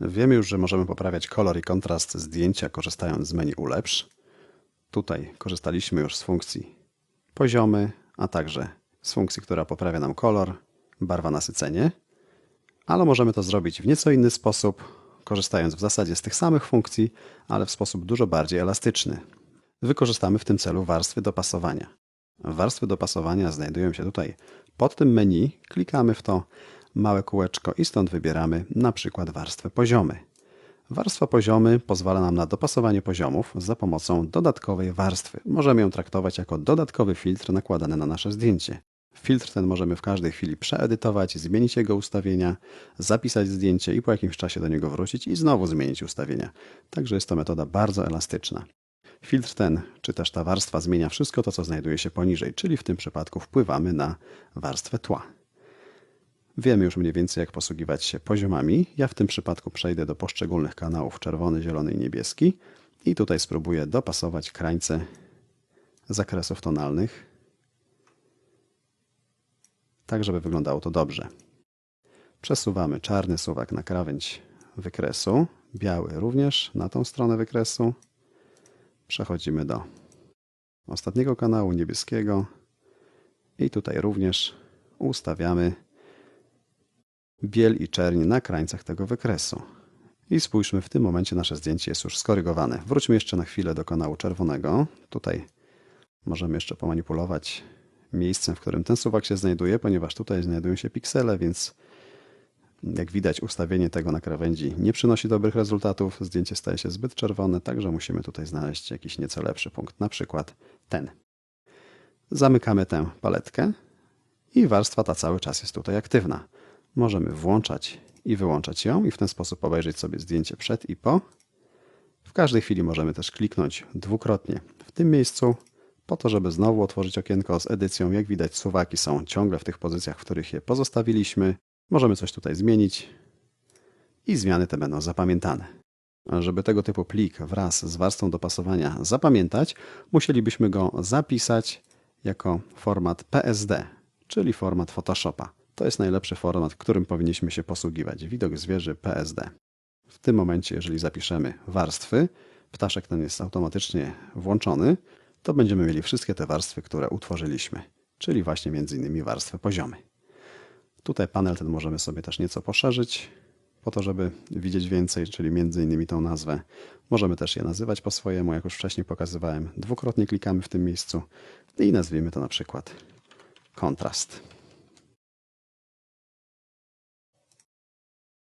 Wiemy już, że możemy poprawiać kolor i kontrast zdjęcia korzystając z menu Ulepsz. Tutaj korzystaliśmy już z funkcji poziomy, a także z funkcji, która poprawia nam kolor, barwa nasycenie, ale możemy to zrobić w nieco inny sposób, korzystając w zasadzie z tych samych funkcji, ale w sposób dużo bardziej elastyczny. Wykorzystamy w tym celu warstwy dopasowania. Warstwy dopasowania znajdują się tutaj pod tym menu, klikamy w to małe kółeczko i stąd wybieramy na przykład warstwę poziomy. Warstwa poziomy pozwala nam na dopasowanie poziomów za pomocą dodatkowej warstwy. Możemy ją traktować jako dodatkowy filtr nakładany na nasze zdjęcie. Filtr ten możemy w każdej chwili przeedytować, zmienić jego ustawienia, zapisać zdjęcie i po jakimś czasie do niego wrócić i znowu zmienić ustawienia. Także jest to metoda bardzo elastyczna. Filtr ten, czy też ta warstwa zmienia wszystko to, co znajduje się poniżej, czyli w tym przypadku wpływamy na warstwę tła. Wiemy już mniej więcej, jak posługiwać się poziomami. Ja w tym przypadku przejdę do poszczególnych kanałów czerwony, zielony i niebieski i tutaj spróbuję dopasować krańce zakresów tonalnych, tak żeby wyglądało to dobrze. Przesuwamy czarny suwak na krawędź wykresu, biały również na tą stronę wykresu. Przechodzimy do ostatniego kanału niebieskiego i tutaj również ustawiamy biel i czerń na krańcach tego wykresu. I spójrzmy, w tym momencie nasze zdjęcie jest już skorygowane. Wróćmy jeszcze na chwilę do kanału czerwonego. Tutaj możemy jeszcze pomanipulować miejscem, w którym ten suwak się znajduje, ponieważ tutaj znajdują się piksele, więc jak widać ustawienie tego na krawędzi nie przynosi dobrych rezultatów. Zdjęcie staje się zbyt czerwone, także musimy tutaj znaleźć jakiś nieco lepszy punkt, na przykład ten. Zamykamy tę paletkę i warstwa ta cały czas jest tutaj aktywna możemy włączać i wyłączać ją i w ten sposób obejrzeć sobie zdjęcie przed i po. W każdej chwili możemy też kliknąć dwukrotnie w tym miejscu, po to, żeby znowu otworzyć okienko z edycją. Jak widać, suwaki są ciągle w tych pozycjach, w których je pozostawiliśmy. Możemy coś tutaj zmienić i zmiany te będą zapamiętane. Żeby tego typu plik wraz z warstwą dopasowania zapamiętać, musielibyśmy go zapisać jako format PSD, czyli format Photoshopa. To jest najlepszy format, którym powinniśmy się posługiwać. Widok zwierzy PSD. W tym momencie, jeżeli zapiszemy warstwy, ptaszek ten jest automatycznie włączony, to będziemy mieli wszystkie te warstwy, które utworzyliśmy, czyli właśnie m.in. warstwę poziomy. Tutaj panel ten możemy sobie też nieco poszerzyć, po to, żeby widzieć więcej, czyli m.in. tą nazwę. Możemy też je nazywać po swojemu, jak już wcześniej pokazywałem. Dwukrotnie klikamy w tym miejscu i nazwijmy to na przykład kontrast.